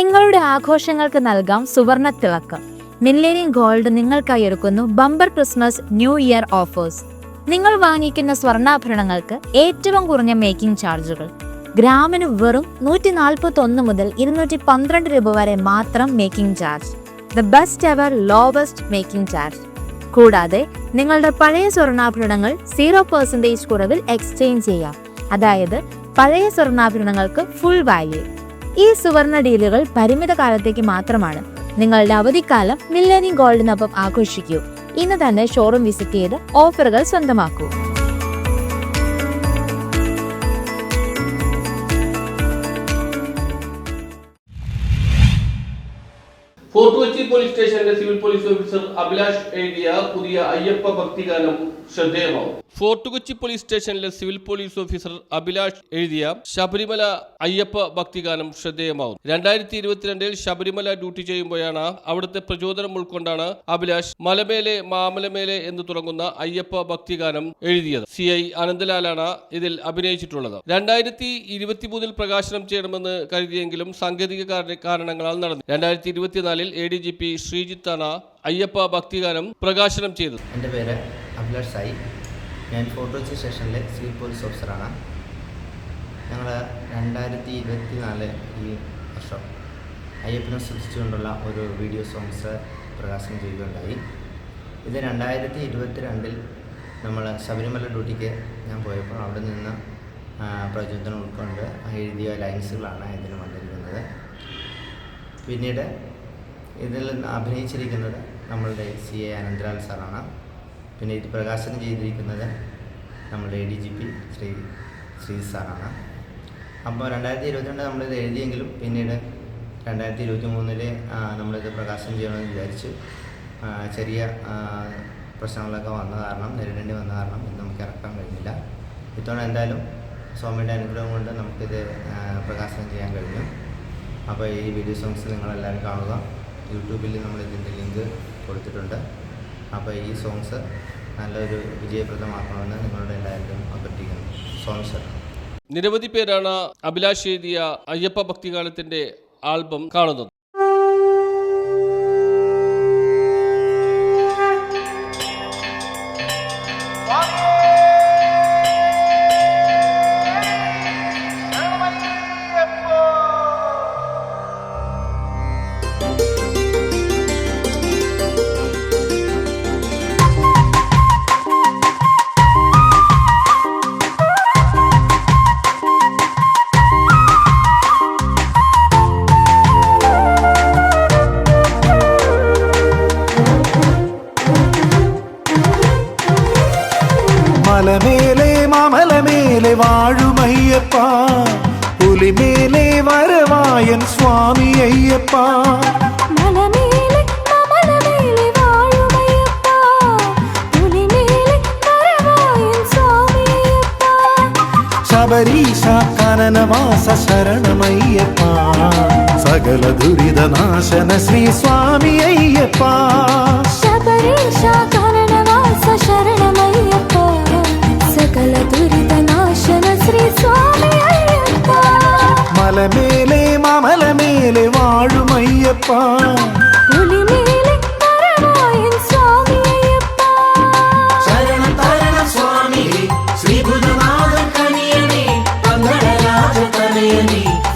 നിങ്ങളുടെ ആഘോഷങ്ങൾക്ക് നൽകാം സുവർണ തിളക്കം. മില്ലേനിയം ഗോൾഡ് നിങ്ങൾക്കായി ഒരുക്കുന്നു bumper Christmas new year offers. നിങ്ങൾ വാങ്ങിക്കുന്ന സ്വർണാഭരണങ്ങൾക്ക് ഏറ്റവും കുറഞ്ഞ മേക്കിംഗ് ചാർജുകൾ. ഗ്രാമിന് വെറും നൂറ്റി നാൽപ്പത്തി ഒന്ന് മുതൽ ഇരുന്നൂറ്റി പന്ത്രണ്ട് രൂപ വരെ മാത്രം making charge. The best ever lowest making charge കൂടാതെ നിങ്ങളുടെ പഴയ സ്വർണാഭരണങ്ങൾ സീറോ പെർസെന്റേജ് കുറവിൽ എക്സ്ചേഞ്ച് ചെയ്യാം. അതായത് പഴയ സ്വർണാഭരണങ്ങൾക്ക് ഫുൾ വാല്യൂ ഈ സുവർണ ഡീലുകൾ പരിമിത കാലത്തേക്ക് മാത്രമാണ്. നിങ്ങളുടെ അവധിക്കാലം മില്ലേനിയം ഗോൾഡിനൊപ്പം ആഘോഷിക്കൂ. ഇന്ന് തന്നെ ഷോറൂം വിസിറ്റ് ചെയ്ത് ഓഫറുകൾ സ്വന്തമാക്കൂ. ഫോർട്ട് കൊച്ചി പോലീസ് സ്റ്റേഷനിലെ സിവിൽ പോലീസ് ഓഫീസർ അഭിലാഷ് എഴുതിയ പുതിയ അയ്യപ്പ ഭക്തിഗാനം ശ്രദ്ധേയമാവും ഫോർട്ട് കൊച്ചി പോലീസ് സ്റ്റേഷനിലെ സിവിൽ പോലീസ് ഓഫീസർ അഭിലാഷ് എഴുതിയ ശബരിമല അയ്യപ്പ ഭക്തിഗാനം ശ്രദ്ധേയമാവും രണ്ടായിരത്തി ഇരുപത്തിരണ്ടിൽ ശബരിമല ഡ്യൂട്ടി ചെയ്യുമ്പോഴാണ് അവിടുത്തെ പ്രചോദനം ഉൾക്കൊണ്ടാണ് അഭിലാഷ് മലമേലെ മാമലമേലെ എന്ന് തുടങ്ങുന്ന അയ്യപ്പ ഭക്തിഗാനം എഴുതിയത്. സി ഐ അനന്തലാലാണ് ഇതിൽ അഭിനയിച്ചിട്ടുള്ളത്. രണ്ടായിരത്തി ഇരുപത്തിമൂന്നിൽ പ്രകാശനം ചെയ്യണമെന്ന് കരുതിയെങ്കിലും സാങ്കേതിക കാരണങ്ങളാൽ നടന്നു രണ്ടായിരത്തി ഇരുപത്തിനാലിൽ എ ഡി ജി പി ശ്രീജിത്താണ് അയ്യപ്പ ഭക്തിഗാനം പ്രകാശനം ചെയ്തു. എന്റെ പേര് അഭിലാഷ് സായി. ഞാൻ കൊച്ചി സ്റ്റേഷനിലെ സിവിൽ പോലീസ് ഓഫീസറാണ്. ഞങ്ങൾ രണ്ടായിരത്തി ഇരുപത്തി നാല് ഈ വർഷം അയ്യപ്പനെ സ്തുതിച്ചുകൊണ്ടുള്ള ഒരു വീഡിയോ സോങ്സ് പ്രകാശനം ചെയ്യുകയുണ്ടായി. ഇത് രണ്ടായിരത്തി ഇരുപത്തി രണ്ടിൽ നമ്മൾ ശബരിമല ഡ്യൂട്ടിക്ക് ഞാൻ പോയപ്പോൾ അവിടെ നിന്ന് പ്രചോദനം ഉൾക്കൊണ്ട് എഴുതിയ ലൈൻസുകളാണ് ഇതിന് വന്നിരിക്കുന്നത്. പിന്നീട് ഇതിൽ അഭിനയിച്ചിരിക്കുന്നത് നമ്മളുടെ സി എ അനന്തലാൽ സാറാണ്. പിന്നെ ഇത് പ്രകാശനം ചെയ്തിരിക്കുന്നത് നമ്മളുടെ A D G P Sree Sree സാറാണ്. അപ്പോൾ രണ്ടായിരത്തി ഇരുപത്തിരണ്ട് നമ്മളിത് എഴുതിയെങ്കിലും പിന്നീട് രണ്ടായിരത്തി ഇരുപത്തി മൂന്നിൽ നമ്മളിത് പ്രകാശനം ചെയ്യണമെന്ന് വിചാരിച്ചു ചെറിയ പ്രശ്നങ്ങളൊക്കെ വന്ന കാരണം നേരിടേണ്ടി വന്ന കാരണം ഇത് നമുക്ക് ഇറക്കാൻ കഴിഞ്ഞില്ല. ഇത്തവണ എന്തായാലും സ്വാമിയുടെ അനുഗ്രഹം കൊണ്ട് നമുക്കിത് പ്രകാശനം ചെയ്യാൻ കഴിഞ്ഞു. അപ്പോൾ ഈ വീഡിയോ സോങ്സ് നിങ്ങളെല്ലാവരും കാണുക. യൂട്യൂബിൽ നമ്മൾ ഇതിന്റെ ലിങ്ക് കൊടുത്തിട്ടുണ്ട്. അപ്പോൾ ഈ സോങ്സ് നല്ലൊരു വിജയപ്രദമാക്കണമെന്ന് നിങ്ങളുടെ എല്ലാവരും അഭ്യർത്ഥിക്കുന്നു. സോങ്സ് നിരവധി പേരാണ് അഭിലാഷ് എഴുതിയ അയ്യപ്പ ഭക്തിഗാനത്തിന്റെ ആൽബം കാണുന്നത്. மாமல மேலே மாமல மேலே வாழும் ஐயப்பா புலி மேலே வரவாயன் சுவாமி ஐயப்பா சபரீசா கனனவாச சரணமையப்பா. சகல துரித நாசன ஸ்ரீ சுவாமி ஐயப்பா சபரீஷா అయ్యప్ప.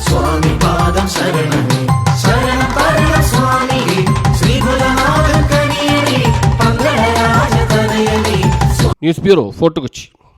స్వామి పాదం శరణి శరణ తరణ న్యూస్ బ్యూరో ఫోటోకొచ్చి